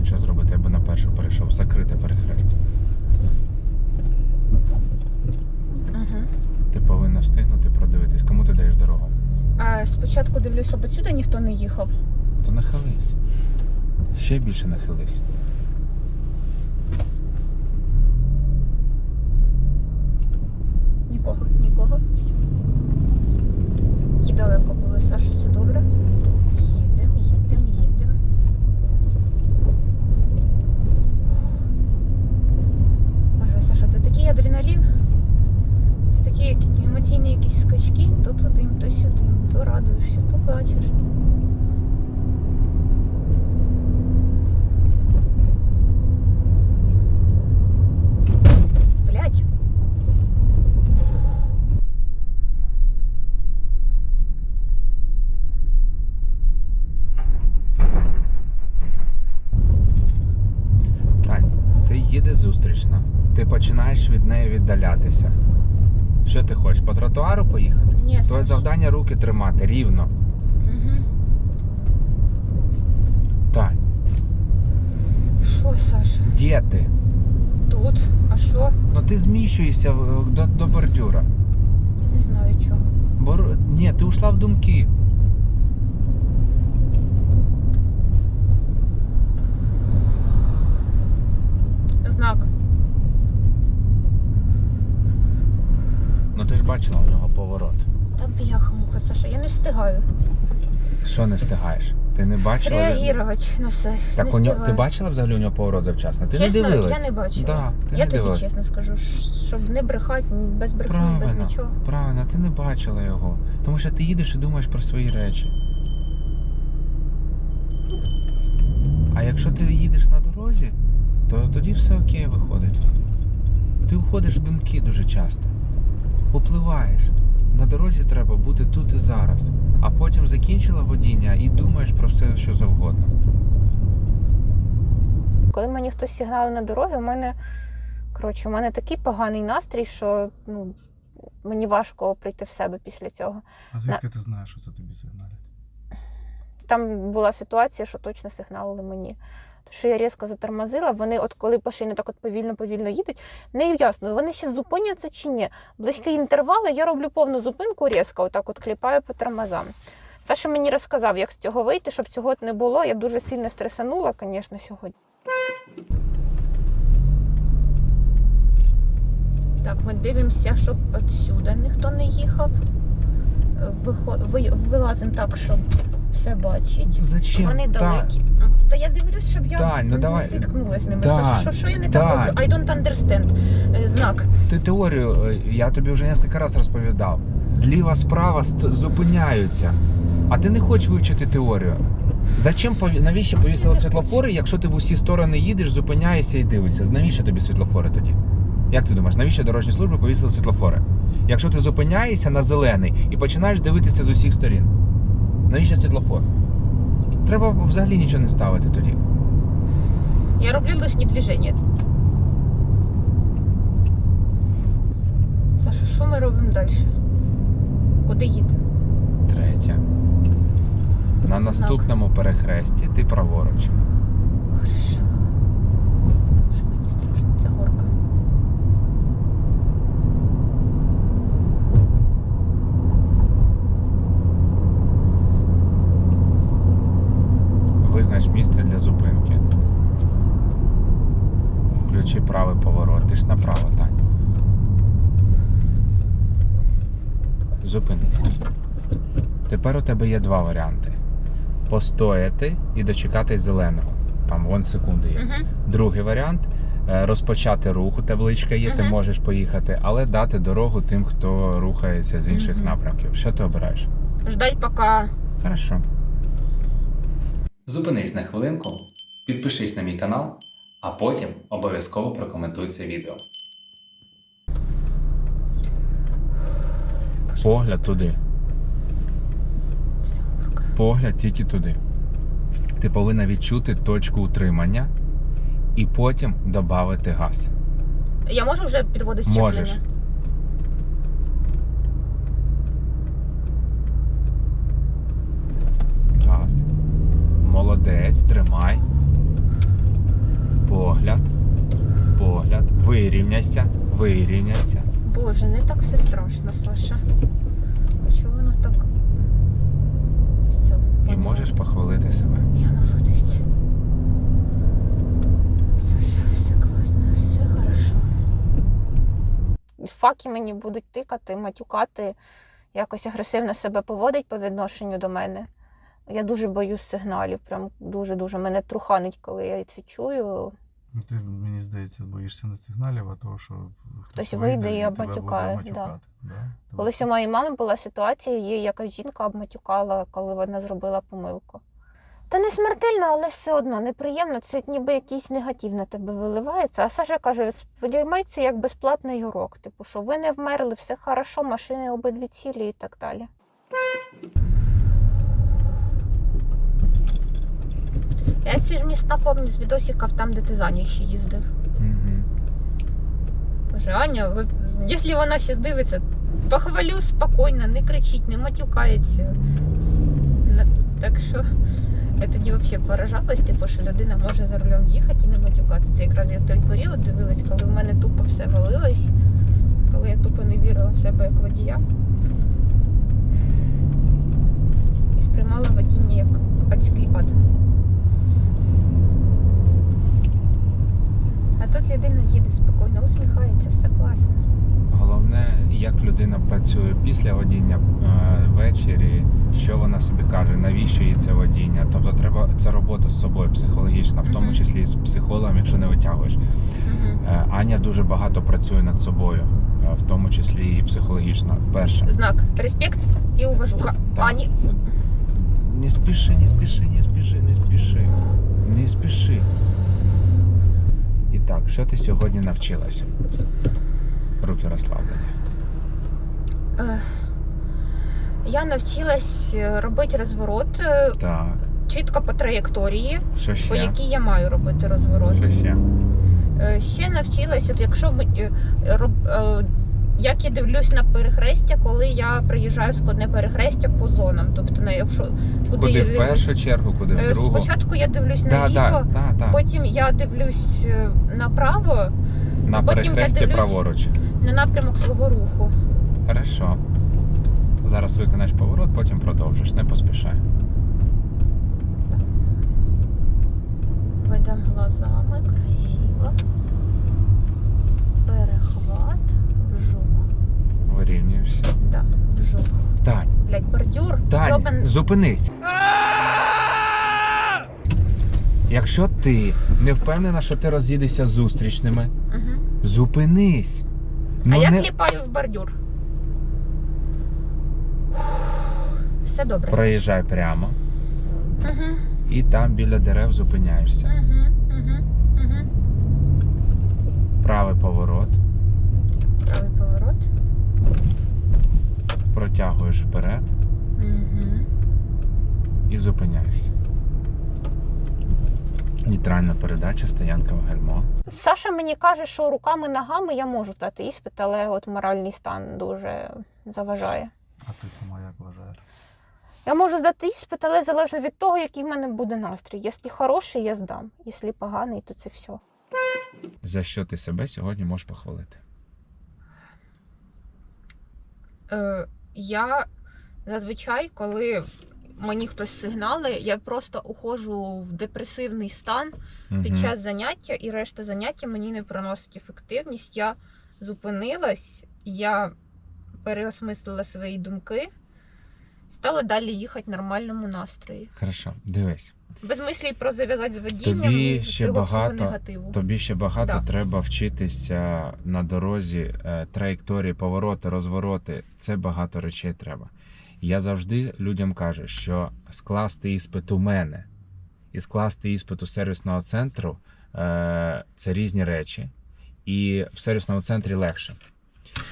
нічого зробити, аби на першу перейшов. Закрите перехрестя. Угу. Ти повинна встигнути продивитись, кому ти даєш дорогу. А спочатку дивлюсь, щоб отсюди ніхто не їхав. То нахились. Ще більше нахились. Нікого, нікого. Все. Далеко були, Саша, все добре? Їдемо, їдемо, їдемо. Боже, Саша, це такий адреналін. Це такі емоційні якісь скачки, то туди, то сюди, то радуєшся, то плачеш. Блять. Тань, ти їдеш зустрічна. Ти віддалятися. Що ти хочеш? По тротуару поїхати? Ні, Твоє завдання руки тримати рівно. Угу. Тань, Що, Саша? де ти? Тут. А що? Ну ти зміщуєшся до, до бордюра. Я не знаю чого. Бор... Ні, ти ушла в думки. Знак. Ну ти ж бачила у нього поворот. Та бляха муха, Саша, я не встигаю Що не встигаєш? Ти не бачила? реагувати на все. Так не у нього ти бачила взагалі у нього поворот завчасно? Ти чесно, не дивилась? я не бачила. Да, ти я не тобі дивилась. чесно скажу, щоб не брехати, без брехні, без Правильно, нічого. правильно, ти не бачила його. Тому що ти їдеш і думаєш про свої речі. А якщо ти їдеш на дорозі, то тоді все окей виходить. Ти уходиш в думки дуже часто. Попливаєш. На дорозі треба бути тут і зараз. А потім закінчила водіння і думаєш про все, що завгодно. Коли мені хтось сигналить на дорогі, у мене коротше, у мене такий поганий настрій, що ну, мені важко прийти в себе після цього. А звідки ти знаєш, що це тобі сигналять? Там була ситуація, що точно сигналили мені. Що я різко затормозила, вони, от коли по шині так от повільно-повільно їдуть, не ясно, вони ще зупиняться чи ні. Близькі інтервали, я роблю повну зупинку різко, отак от кліпаю по тормозам. Саша мені розказав, як з цього вийти, щоб цього не було. Я дуже сильно стресанула, звісно, сьогодні. Так, ми дивимося, щоб отсюди ніхто не їхав. Вилазимо так, щоб все бачить. Зачем? Вони далекі. Та я дивлюсь, щоб я Тань, ну не давай. зіткнулася з ними. Тань, Саша, що, що я не Тань. так роблю? I don't understand. Е, Знак. Ти теорію, е, я тобі вже кілька разів розповідав. Зліва, справа ст- зупиняються. А ти не хочеш вивчити теорію. Зачем пові- навіщо повісили світлофори, якщо ти в усі сторони їдеш, зупиняєшся і дивишся? Навіщо тобі світлофори тоді? Як ти думаєш, навіщо дорожні служби повісили світлофори? Якщо ти зупиняєшся на зелений і починаєш дивитися з усіх сторін, навіщо світлофор? Треба взагалі нічого не ставити тоді. Я роблю лишні движення. Саша, що ми робимо далі? Куди їдемо? Третє. На наступному перехресті ти праворуч. Хорошо. Що мені страшно, це горка. Визнач місце для зупинки. Включи правий поворот. Ти ж направо, Тань. Зупинися. Тепер у тебе є два варіанти: постояти і дочекатись зеленого. Там вон секунди є. Угу. Другий варіант е, розпочати рух. У табличка є, ти можеш поїхати, але дати дорогу тим, хто рухається з інших Мгм. напрямків. Що ти обираєш? Ждать, поки Хорошо. Зупинись на хвилинку, підпишись на мій канал, а потім обов'язково прокоментуй це відео. Погляд туди. Погляд тільки туди. Ти повинна відчути точку утримання і потім додати газ. Я можу вже підводити щеплення? Можеш. Газ. Молодець, тримай. Погляд. Погляд. Вирівняйся. Вирівняйся. Боже, не так все страшно, Саша. А чого воно так? Все, І можеш похвалити себе. Я молодець. Саша, все класно, все хорошо. Факи мені будуть тикати, матюкати, якось агресивно себе поводить по відношенню до мене. Я дуже боюсь сигналів, прям дуже-дуже. Мене труханить, коли я це чую. Ну, Ти, мені здається, боїшся не сигналів, а того, що хтось, вийде і обматюкає, матюкати, Да. Колись у моєї мами була ситуація, її якась жінка обматюкала, коли вона зробила помилку. Та не смертельно, але все одно неприємно. Це ніби якийсь негатив на тебе виливається. А Саша каже: сподівай як безплатний урок. Типу, що ви не вмерли, все хорошо, машини обидві цілі і так далі. Я ці ж міста пам'ятаю з відосиків там, де ти за ній ще їздив. Угу. Каже, Аня, ви, якщо вона ще дивиться, похвалю спокійно, не кричить, не матюкається. Так що я тоді взагалі поражалась, типу, що людина може за рулем їхати і не матюкатися. Це якраз я той період дивилась, коли в мене тупо все валилось, коли я тупо не вірила в себе як водія. І сприймала водіння як адський ад. А тут людина їде спокійно, усміхається, все класно. Головне, як людина працює після водіння е, ввечері, що вона собі каже, навіщо їй це водіння. Тобто треба це робота з собою психологічна, в тому числі і з психологом, якщо не витягуєш. Е, Аня дуже багато працює над собою, е, в тому числі і психологічно. Перше. Знак респект і уважуха. Ані. Не спіши, не спіши, не спіши, не спіши. Не спіши. І так, що ти сьогодні навчилася? Руки розслаблені. Е, Я навчилась е, робити розворот е, Так, чітко по траєкторії, що по якій я маю робити розворот. Що ще? Ще навчилась, от якщо ми е, роб- як я дивлюсь на перехрестя, коли я приїжджаю в складне перехрестя по зонам. Тобто, на якщо куди, Куди я в першу чергу, куди в Е, другу? Спочатку я дивлюсь Так, наліво, так, да, да. потім я дивлюсь е, направо На потім я дивлюсь- праворуч. на напрямок свого руху. Хорошо. Зараз виконаєш поворот, потім продовжиш. Зупинись. Якщо ти не впевнена, що ти роз'їдешся з зустрічними, Угу. зупинись. а Ну, я не... кліпаю в бордюр. Все добре. Проїжджай прямо Угу, і там біля дерев зупиняєшся. угу, угу, угу. Правий поворот, Правий поворот. протягуєш вперед Угу. І зупиняєшся. Нейтральна передача, стоянка в гальмо. Саша мені каже, що руками, ногами я можу здати іспит, але от моральний стан дуже заважає. А ти сама як вважаєш? Я можу здати іспит, але залежно від того, який в мене буде настрій. Якщо хороший, я здам. Якщо поганий, то це все. За що ти себе сьогодні можеш похвалити? Е, я зазвичай, коли мені хтось сигнали, я просто уходжу в депресивний стан під Мгм. час заняття, і решта заняття мені не приносить ефективність. Я зупинилась, я переосмислила свої думки, стала далі їхати в нормальному настрої. Хорошо, дивись. Без мислій про зав'язати з водінням Тобі ще цього багато- всього негативу. Тобі ще багато Да. треба вчитися на дорозі, е, траєкторії, повороти, розвороти. Це багато речей треба. Я завжди людям кажу, що скласти іспит у мене і скласти іспит у сервісного центру е, це різні речі, і в сервісному центрі легше.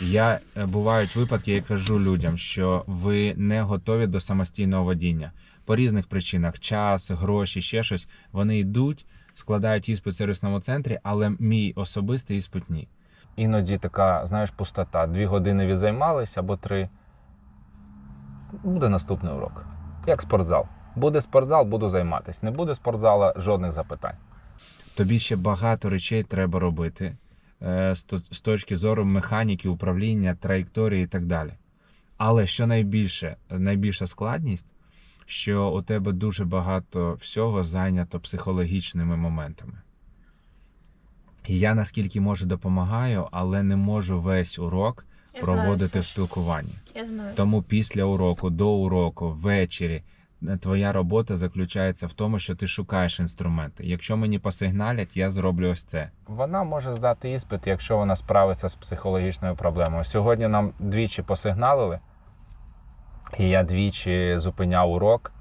Я е, бувають випадки, я кажу людям, що ви не готові до самостійного водіння по різних причинах: час, гроші, ще щось. Вони йдуть складають іспит в сервісному центрі, але мій особистий іспит ні. Іноді така, знаєш, пустота. Дві години відзаймались або три. Буде наступний урок. Як спортзал. Буде спортзал, буду займатися. Не буде спортзала, жодних запитань. Тобі ще багато речей треба робити е, з точки зору механіки, управління, траєкторії і так далі. Але що найбільше, найбільша складність, що у тебе дуже багато всього зайнято психологічними моментами. І я наскільки можу допомагаю, але не можу весь урок Я проводити знаю, в спілкуванні. Я знаю. Тому після уроку, до уроку, ввечері е, твоя робота заключається в тому, що ти шукаєш інструменти. Якщо мені посигналять, я зроблю ось це. Вона може здати іспит, якщо вона справиться з психологічною проблемою. Сьогодні нам двічі посигналили, і я двічі зупиняв урок,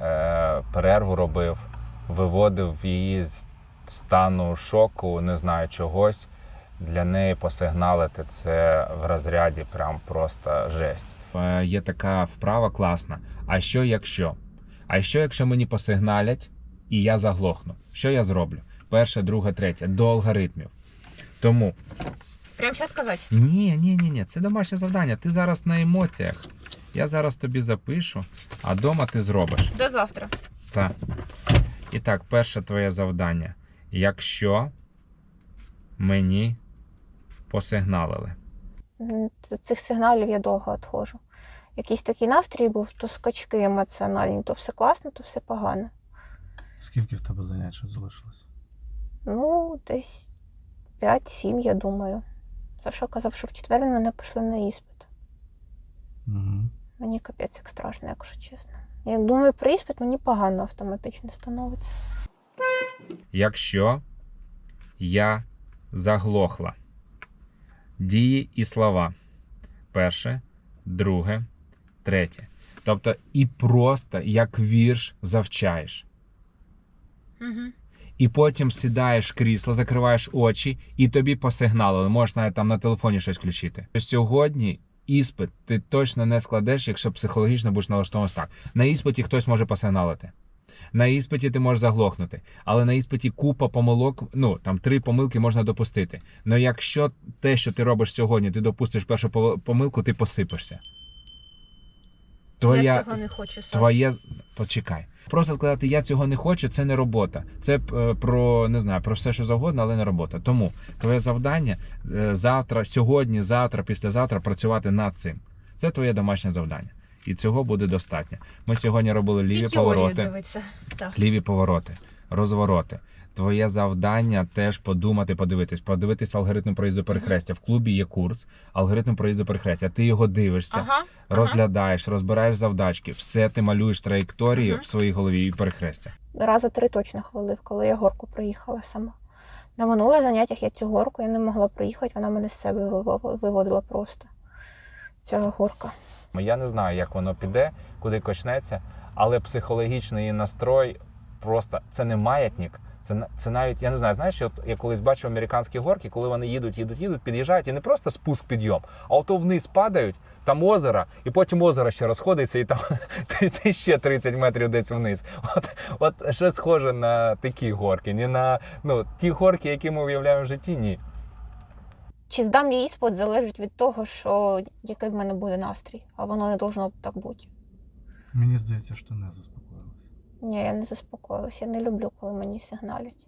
е, перерву робив, виводив її з стану шоку, не знаю чогось. Для неї посигналити це в розряді прям просто жесть. Е, Є така вправа класна. А що якщо? А що якщо мені посигналять і я заглохну? Що я зроблю? Перше, друге, третє, до алгоритмів. Тому Прямо зараз сказати. ні, ні, ні, ні, це домашнє завдання. Ти зараз на емоціях. Я зараз тобі запишу, а дома ти зробиш. До завтра. Так. І так, перше твоє завдання. Якщо мені посигналили. М, ц- Цих сигналів я довго відходжу. Якийсь такий настрій був, то скачки емоціональні, то все класно, то все погано. Скільки в тебе занять ще залишилось? Ну, десь 5-7, я думаю. Саша казав, що в четвер він мене пішли на іспит. Угу. Мені капець як страшно, якщо чесно. Як думаю про іспит, мені погано автоматично становиться. Якщо я заглохла. Дії і слова. Перше, друге, третє. Тобто і просто як вірш завчаєш. Угу. І потім сідаєш в крісло, закриваєш очі, і тобі посигналили. Можеш навіть там на телефоні щось включити. Сьогодні іспит ти точно не складеш, якщо психологічно будеш налаштований так. На іспиті хтось може посигналити. На іспиті ти можеш заглохнути, але на іспиті купа помилок, ну там три помилки можна допустити. Але якщо те, що ти робиш сьогодні, ти допустиш першу помилку, ти посипешся. Твоя, Я цього не хочу, Саш. Твоє почекай. Просто сказати, я цього не хочу, це не робота. Це е, про не знаю, про все, що завгодно, але не робота. Тому твоє завдання е, завтра, сьогодні, завтра, післязавтра працювати над цим. Це твоє домашнє завдання. І цього буде достатньо. Ми сьогодні робили ліві І повороти. Так. ліві повороти, розвороти. Твоє завдання теж подумати, подивитись, подивитись алгоритм проїзду перехрестя. В клубі є курс алгоритм проїзду перехрестя. Ти його дивишся Ага. розглядаєш, розбираєш завдачки, все ти малюєш траєкторію Мгм. в своїй голові і перехрестя. Рази три точно хвалив, коли я горку проїхала сама. На минулих заняттях я цю горку я не могла проїхати, вона мене з себе виводила просто. Ця горка. Я не знаю, як воно піде, куди качнеться, але психологічний настрой просто це не маятник. Це, це навіть, я не знаю, знаєш, от я колись бачив американські горки, коли вони їдуть, їдуть, їдуть, під'їжджають, і не просто спуск підйом, а ото вниз падають, там озеро, і потім озеро ще розходиться, і там ти, ти ще 30 метрів десь вниз. От, от що схоже на такі горки, не на ну, ті горки, які ми уявляємо в житті, ні. Чи здам я іспит, залежить від того, що який в мене буде настрій, а воно не должно так бути. Мені здається, що не заспокоїлася. Ні, я не заспокоїлася. Я не люблю, коли мені сигналять.